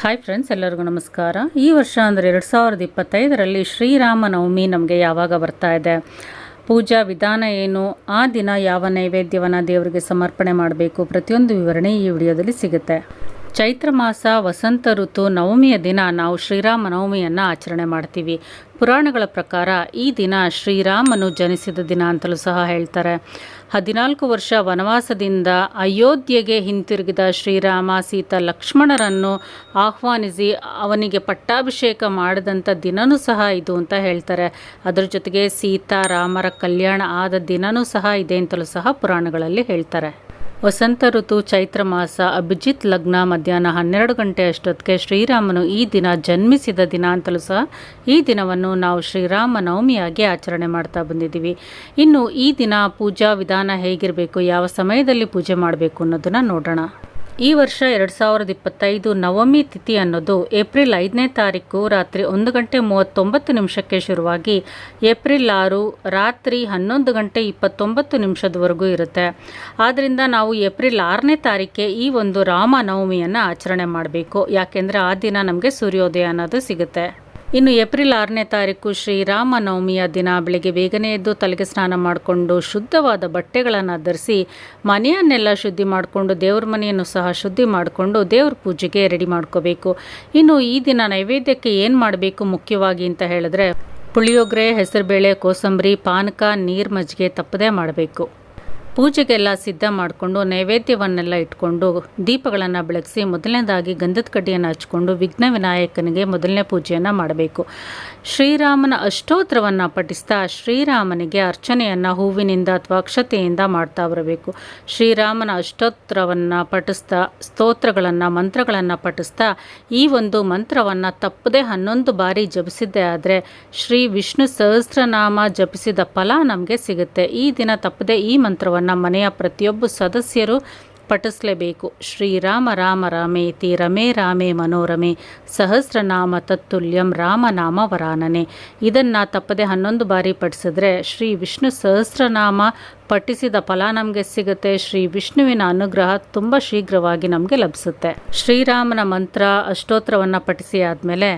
Hi friends ಎಲ್ಲರಿಗೂ ನಮಸ್ಕಾರ. ಈ ವರ್ಷ ಅಂದರೆ ಎರಡು ಸಾವಿರದ ಇಪ್ಪತ್ತೈದರಲ್ಲಿ ಶ್ರೀರಾಮ ನವಮಿ ನಮಗೆ ಯಾವಾಗ ಬರ್ತಾ ಇದೆ? ಪೂಜಾ ವಿಧಾನ ಏನು? ಆ ದಿನ ಯಾವ ನೈವೇದ್ಯವನ್ನು ದೇವರಿಗೆ ಸಮರ್ಪಣೆ ಮಾಡಬೇಕು? ಪ್ರತಿಯೊಂದು ವಿವರಣೆ ಈ ವಿಡಿಯೋದಲ್ಲಿ ಸಿಗುತ್ತೆ. ಚೈತ್ರ ಮಾಸ, ವಸಂತ ಋತು, ನವಮಿಯ ದಿನ ನಾವು ಶ್ರೀರಾಮ ನವಮಿಯನ್ನು ಆಚರಣೆ ಮಾಡ್ತೀವಿ. ಪುರಾಣಗಳ ಪ್ರಕಾರ ಈ ದಿನ ಶ್ರೀರಾಮನು ಜನಿಸಿದ ದಿನ ಅಂತಲೂ ಸಹ ಹೇಳ್ತಾರೆ. ಹದಿನಾಲ್ಕು ವರ್ಷ ವನವಾಸದಿಂದ ಅಯೋಧ್ಯೆಗೆ ಹಿಂತಿರುಗಿದ ಶ್ರೀರಾಮ ಸೀತಾ ಲಕ್ಷ್ಮಣರನ್ನು ಆಹ್ವಾನಿಸಿ ಅವನಿಗೆ ಪಟ್ಟಾಭಿಷೇಕ ಮಾಡಿದಂಥ ದಿನವೂ ಸಹ ಇದು ಅಂತ ಹೇಳ್ತಾರೆ. ಅದರ ಜೊತೆಗೆ ಸೀತಾ ರಾಮರ ಕಲ್ಯಾಣ ಆದ ದಿನವೂ ಸಹ ಇದೆ ಅಂತಲೂ ಸಹ ಪುರಾಣಗಳಲ್ಲಿ ಹೇಳ್ತಾರೆ. ವಸಂತ ಋತು, ಚೈತ್ರ ಮಾಸ, ಅಭಿಜಿತ್ ಲಗ್ನ ಮಧ್ಯಾಹ್ನ ಹನ್ನೆರಡು ಗಂಟೆ ಅಷ್ಟೊತ್ತಿಗೆ ಶ್ರೀರಾಮನು ಈ ದಿನ ಜನ್ಮಿಸಿದ ದಿನ ಅಂತಲೂ ಸಹ ಈ ದಿನವನ್ನು ನಾವು ಶ್ರೀರಾಮ ನವಮಿಯಾಗಿ ಆಚರಣೆ ಮಾಡ್ತಾ ಬಂದಿದ್ದೀವಿ. ಇನ್ನು ಈ ದಿನ ಪೂಜಾ ವಿಧಾನ ಹೇಗಿರಬೇಕು, ಯಾವ ಸಮಯದಲ್ಲಿ ಪೂಜೆ ಮಾಡಬೇಕು ಅನ್ನೋದನ್ನು ನೋಡೋಣ. ಈ ವರ್ಷ ಎರಡು ಸಾವಿರದ ಇಪ್ಪತ್ತೈದು ನವಮಿ ತಿಥಿ ಅನ್ನೋದು ಏಪ್ರಿಲ್ ಐದನೇ ತಾರೀಕು ರಾತ್ರಿ ಒಂದು ಗಂಟೆ ಮೂವತ್ತೊಂಬತ್ತು ನಿಮಿಷಕ್ಕೆ ಶುರುವಾಗಿ ಏಪ್ರಿಲ್ ಆರು ರಾತ್ರಿ ಹನ್ನೊಂದು ಗಂಟೆ ಇಪ್ಪತ್ತೊಂಬತ್ತು ನಿಮಿಷದವರೆಗೂ ಇರುತ್ತೆ. ಆದ್ದರಿಂದ ನಾವು ಏಪ್ರಿಲ್ ಆರನೇ ತಾರೀಕೆ ಈ ಒಂದು ರಾಮ ನವಮಿಯನ್ನು ಆಚರಣೆ ಮಾಡಬೇಕು. ಯಾಕೆಂದರೆ ಆ ದಿನ ನಮಗೆ ಸೂರ್ಯೋದಯ ಅನ್ನೋದು ಸಿಗುತ್ತೆ. ಇನ್ನು ಏಪ್ರಿಲ್ ಆರನೇ ತಾರೀಕು ಶ್ರೀರಾಮನವಮಿಯ ದಿನ. ಬೆಳಿಗ್ಗೆ ಬೇಗನೆ ಎದ್ದು ತಲೆಗೆ ಸ್ನಾನ ಮಾಡಿಕೊಂಡು ಶುದ್ಧವಾದ ಬಟ್ಟೆಗಳನ್ನು ಧರಿಸಿ ಮನೆಯನ್ನೆಲ್ಲ ಶುದ್ಧಿ ಮಾಡಿಕೊಂಡು ದೇವ್ರ ಮನೆಯನ್ನು ಸಹ ಶುದ್ಧಿ ಮಾಡಿಕೊಂಡು ದೇವ್ರ ಪೂಜೆಗೆ ರೆಡಿ ಮಾಡ್ಕೋಬೇಕು. ಇನ್ನು ಈ ದಿನ ನೈವೇದ್ಯಕ್ಕೆ ಏನು ಮಾಡಬೇಕು ಮುಖ್ಯವಾಗಿ ಅಂತ ಹೇಳಿದ್ರೆ, ಪುಳಿಯೋಗರೆ, ಹೆಸರುಬೇಳೆ, ಕೋಸಂಬರಿ, ಪಾನಕ, ನೀರು ಮಜ್ಜಿಗೆ ತಪ್ಪದೇ ಮಾಡಬೇಕು. ಪೂಜೆಗೆಲ್ಲ ಸಿದ್ಧ ಮಾಡಿಕೊಂಡು ನೈವೇದ್ಯವನ್ನೆಲ್ಲ ಇಟ್ಕೊಂಡು ದೀಪಗಳನ್ನು ಬೆಳಗಿಸಿ ಮೊದಲನೇದಾಗಿ ಗಂಧದ ಕಡ್ಡಿಯನ್ನು ಹಚ್ಕೊಂಡು ವಿಘ್ನ ವಿನಾಯಕನಿಗೆ ಮೊದಲನೇ ಪೂಜೆಯನ್ನು ಮಾಡಬೇಕು. ಶ್ರೀರಾಮನ ಅಷ್ಟೋತ್ರವನ್ನು ಪಠಿಸ್ತಾ ಶ್ರೀರಾಮನಿಗೆ ಅರ್ಚನೆಯನ್ನು ಹೂವಿನಿಂದ ಅಥವಾ ಅಕ್ಷತೆಯಿಂದ ಮಾಡ್ತಾ ಬರಬೇಕು. ಶ್ರೀರಾಮನ ಅಷ್ಟೋತ್ರವನ್ನು ಪಠಿಸ್ತಾ ಸ್ತೋತ್ರಗಳನ್ನು, ಮಂತ್ರಗಳನ್ನು ಪಠಿಸ್ತಾ ಈ ಒಂದು ಮಂತ್ರವನ್ನು ತಪ್ಪದೆ ಹನ್ನೊಂದು ಬಾರಿ ಜಪಿಸಿದ್ದೇ ಆದರೆ ಶ್ರೀ ವಿಷ್ಣು ಸಹಸ್ರನಾಮ ಜಪಿಸಿದ ಫಲ ನಮಗೆ ಸಿಗುತ್ತೆ. ಈ ದಿನ ತಪ್ಪದೆ ಈ ಮಂತ್ರವನ್ನು ನಮ್ಮ ಮನೆಯ ಪ್ರತಿಯೊಬ್ಬ ಸದಸ್ಯರು ಪಠಿಸಲೇಬೇಕು. ಶ್ರೀರಾಮ ರಾಮ ರಾಮೇತಿ ರಮೇ ರಾಮೇ ಮನೋರಮೆ ಸಹಸ್ರನಾಮ ತತ್ತುಲ್ಯಂ ರಾಮನಾಮ ವರಾನನೆ. ಇದನ್ನು ತಪ್ಪದೆ ಹನ್ನೊಂದು ಬಾರಿ ಪಠಿಸಿದ್ರೆ ಶ್ರೀ ವಿಷ್ಣು ಸಹಸ್ರನಾಮ ಪಠಿಸಿದ ಫಲ ನಮಗೆ ಸಿಗುತ್ತೆ. ಶ್ರೀ ವಿಷ್ಣುವಿನ ಅನುಗ್ರಹ ತುಂಬ ಶೀಘ್ರವಾಗಿ ನಮಗೆ ಲಭಿಸುತ್ತೆ. ಶ್ರೀರಾಮನ ಮಂತ್ರ ಅಷ್ಟೋತ್ರವನ್ನು ಪಠಿಸಿ ಆದಮೇಲೆ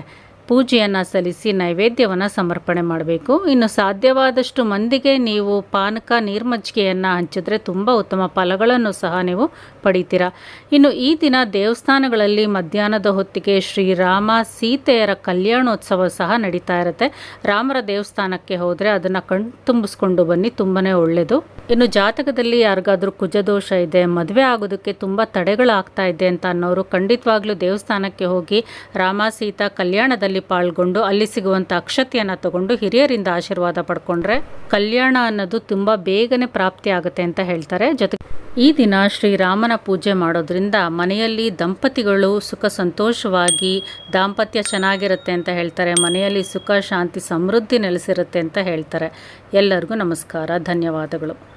ಪೂಜೆಯನ್ನು ಸಲ್ಲಿಸಿ ನೈವೇದ್ಯವನ್ನು ಸಮರ್ಪಣೆ ಮಾಡಬೇಕು. ಇನ್ನು ಸಾಧ್ಯವಾದಷ್ಟು ಮಂದಿಗೆ ನೀವು ಪಾನಕ, ನೀರ್ಮಜ್ಜಿಗೆಯನ್ನು ಹಂಚಿದ್ರೆ ತುಂಬ ಉತ್ತಮ ಫಲಗಳನ್ನು ಸಹ ನೀವು ಪಡೀತೀರಾ. ಇನ್ನು ಈ ದಿನ ದೇವಸ್ಥಾನಗಳಲ್ಲಿ ಮಧ್ಯಾಹ್ನದ ಹೊತ್ತಿಗೆ ಶ್ರೀರಾಮ ಸೀತೆಯರ ಕಲ್ಯಾಣೋತ್ಸವ ಸಹ ನಡೀತಾ ಇರುತ್ತೆ. ರಾಮರ ದೇವಸ್ಥಾನಕ್ಕೆ ಹೋದರೆ ಅದನ್ನು ಕಣ್ತುಂಬಿಸ್ಕೊಂಡು ಬನ್ನಿ ತುಂಬಾ ಒಳ್ಳೆಯದು ಇನ್ನು ಜಾತಕದಲ್ಲಿ ಯಾರಿಗಾದರೂ ಕುಜದೋಷ ಇದೆ, ಮದುವೆ ಆಗೋದಕ್ಕೆ ತುಂಬ ತಡೆಗಳಾಗ್ತಾ ಇದೆ ಅಂತ ಅನ್ನೋರು ಖಂಡಿತವಾಗ್ಲೂ ದೇವಸ್ಥಾನಕ್ಕೆ ಹೋಗಿ ರಾಮ, ಸೀತಾ ಕಲ್ಯಾಣದಲ್ಲಿ ಪಾಲ್ಗೊಂಡು ಅಲ್ಲಿ ಸಿಗುವಂಥ ಅಕ್ಷತೆಯನ್ನು ತಗೊಂಡು ಹಿರಿಯರಿಂದ ಆಶೀರ್ವಾದ ಪಡ್ಕೊಂಡ್ರೆ ಕಲ್ಯಾಣ ಅನ್ನೋದು ತುಂಬ ಬೇಗನೆ ಪ್ರಾಪ್ತಿ ಆಗುತ್ತೆ ಅಂತ ಹೇಳ್ತಾರೆ. ಜೊತೆ ಈ ದಿನ ಶ್ರೀರಾಮನ ಪೂಜೆ ಮಾಡೋದ್ರಿಂದ ಮನೆಯಲ್ಲಿ ದಂಪತಿಗಳು ಸುಖ ಸಂತೋಷವಾಗಿ ದಾಂಪತ್ಯ ಚೆನ್ನಾಗಿರುತ್ತೆ ಅಂತ ಹೇಳ್ತಾರೆ, ಮನೆಯಲ್ಲಿ ಸುಖ, ಶಾಂತಿ ಸಮೃದ್ಧಿ ನೆಲೆಸಿರುತ್ತೆ ಅಂತ ಹೇಳ್ತಾರೆ. ಎಲ್ಲರಿಗೂ ನಮಸ್ಕಾರ, ಧನ್ಯವಾದಗಳು.